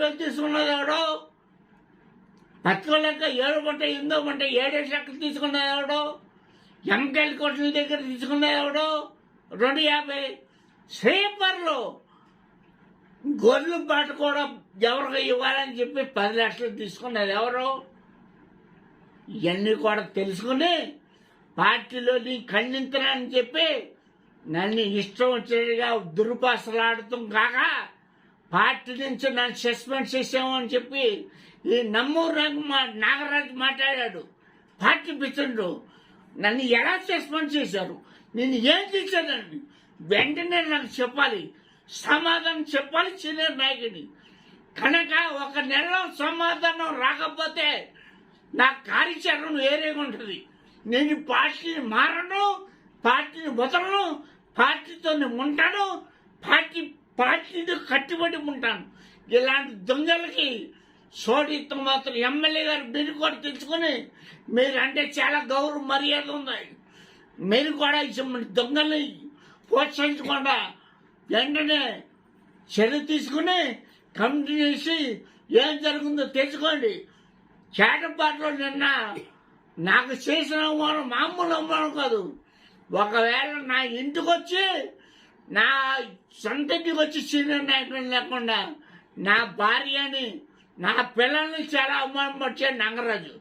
వేలు తీసుకున్నదెవడో పట్టుకోలేక ఏడు పంట ఎనిమిదో పంట ఏడే లెక్కలు తీసుకున్నది ఎవడో? ఎంకెల్ కోట్ల దగ్గర తీసుకున్నదెవడో రెండు యాభై స్వీపర్లు. గొర్రెలు పాట కూడా ఎవరికి ఇవ్వాలని చెప్పి పది లక్షలు తీసుకున్నది ఎవరు? ఇవన్నీ కూడా తెలుసుకుని పార్టీలోని ఖండించనని చెప్పి నన్ను ఇష్టం వచ్చినట్టుగా దుర్భాషలాడటం కాక పార్టీ నుంచి నన్ను సస్పెండ్ చేసాము అని చెప్పి ఈ నమ్మూరు నాకు మా నాగరాజు మాట్లాడాడు. పార్టీ పిచ్చండు నన్ను ఎలా సస్పెండ్ చేశారు? నేను ఏం చేశానండి వెంటనే నాకు చెప్పాలి. సమాధానం చెప్పాలి సీనియర్ నాయకుని కనుక ఒక నెలలో సమాధానం రాకపోతే నా కార్యాచరణ వేరేగా ఉంటుంది. నేను పార్టీని మారను పార్టీని వదలను పార్టీతో ఉంటాను పార్టీ పార్టీని కట్టుబడి ఉంటాను. ఇలాంటి దొంగలకి సోడితో మాత్రం ఎమ్మెల్యే గారు మీరు కూడా తెచ్చుకొని మీరంటే చాలా గౌరవ మర్యాద ఉంది మీరు కూడా ఇచ్చిన దొంగల్ని ప్రోత్సహించకుండా వెంటనే చర్య తీసుకుని కమిటీ చేసి ఏం జరుగుతుందో తెలుసుకోండి. చేటపాటలో నిన్న నాకు చేసిన అవమానం మామూలు అవమానం కాదు. ఒకవేళ నా ఇంటికి వచ్చి నా సొంతకి వచ్చి సీనియర్ నాయకులు లేకుండా నా భార్యని నా పిల్లల్ని చాలా అవమానం పట్టాడు నంగరాజు.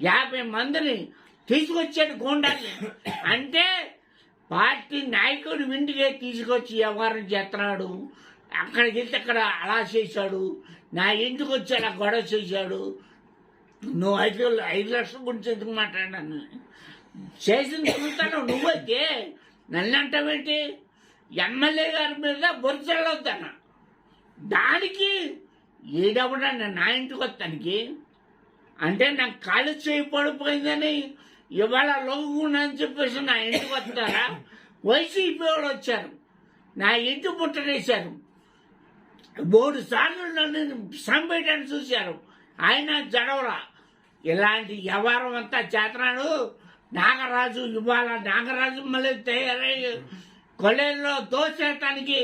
యాభై మందిని తీసుకొచ్చాడు గోండాన్ని అంటే పార్టీ నాయకుడు ఇంటికే తీసుకొచ్చి వ్యవహారం చేస్తున్నాడు. అక్కడికి వెళ్తే అక్కడ అలా చేశాడు. నా ఇంటికి వచ్చి అలా గొడవ చేశాడు. నువ్వు ఐదు ఐదు లక్షల గురించి ఎందుకు మాట్లాడాను? చేసిన చూస్తాను నువ్వైతే నన్ను అంటావేంటి? ఎమ్మెల్యే గారి మీద బొరిచెళ్ళొద్దన్న దానికి ఈడవడా నా ఇంటికి వస్తానికి అంటే నాకు కాలు చేయి పడిపోయిందని ఇవాళ లోగుండా అని చెప్పేసి నా ఇంటికి వస్తారా? వైసీపీ వాళ్ళు వచ్చారు. నా ఇంటి పుట్టడేశారు మూడు సార్లు నన్ను సంపేయడానికి చూశారు. ఆయన జడవరా ఇలాంటి వ్యవహారం అంతా చేతనాడు. నాగరాజు ఇవాళ నాగరాజు మళ్ళీ తయారై కొలేరులో దోచేయటానికి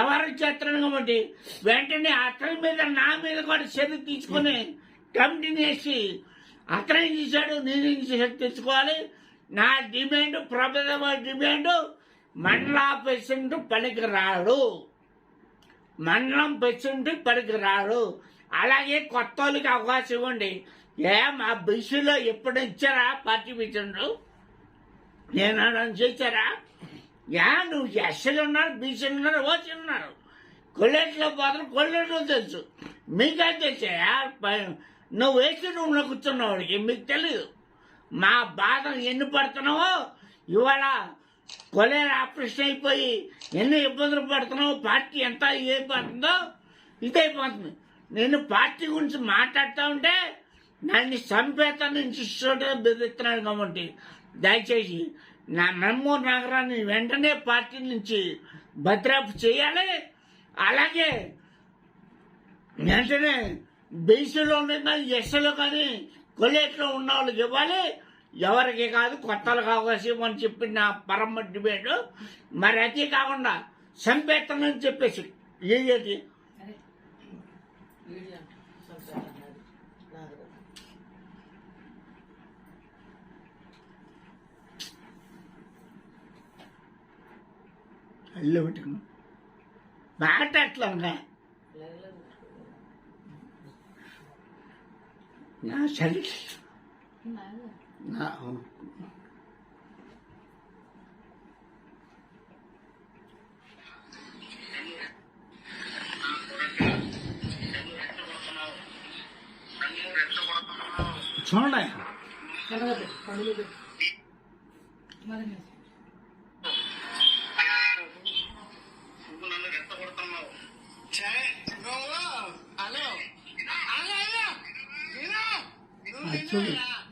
ఎవరు చేస్తున్నాడు కాబట్టి వెంటనే అతని మీద నా మీద కూడా చర్య తీసుకుని కమిటీని వేసి అతను చేశాడు నేను చేశాడు తెచ్చుకోవాలి నా డిమాండ్ ప్రభుత్వ డిమాండ్ మండల ప్రెసిడెంట్ పనికి రాడు. మండలం ప్రెసిడెంట్ పనికి రాడు. అలాగే కొత్త వాళ్ళకి అవకాశం ఇవ్వండి. ఏ మా బీసీలో ఎప్పుడు ఇచ్చారా పార్టీ ప్రెసిడెంట్? నేను చేశారా? యా నువ్వు ఎస్సీలు ఉన్నారు బీసీలు ఉన్నారు ఓసీలు ఉన్నారు. కొల్లెట్లో పోతారు కొల్లెట్లో తెలుసు. మీకే తెలుసా? నువ్వు ఏసీ రూమ్లో కూర్చున్నవాడికి మీకు తెలియదు మా బాధ ఎన్ని పడుతున్నావో ఇవాళ కొలేరు ఆపరేషన్ అయిపోయి ఎన్ని ఇబ్బందులు పడుతున్నావో పార్టీ ఎంత ఏ పడుతుందో ఇదైపోతుంది నేను పార్టీ గురించి మాట్లాడుతూ ఉంటే నన్ను సంపేత నుంచి ఇష్టం బెదిరిస్తున్నాడు కాబట్టి దయచేసి నా నమ్మూరు నగరాన్ని వెంటనే పార్టీ నుంచి భద్రాపు చేయాలి. అలాగే వెంటనే బీసీలో కానీ ఎస్సీలో కానీ కొలేట్లో ఉన్న వాళ్ళకి ఇవ్వాలి. ఎవరికి కాదు కొత్తలకు అవకాశం ఇవ్వని చెప్పి నా పరమ డిబేట్ మరి అది కాకుండా చంపేస్తానని చెప్పేసి ఏది? అల్లు పెట్టుకున్నాం మాట్లాడట్లా నా చలి నా చూడండి. 这儿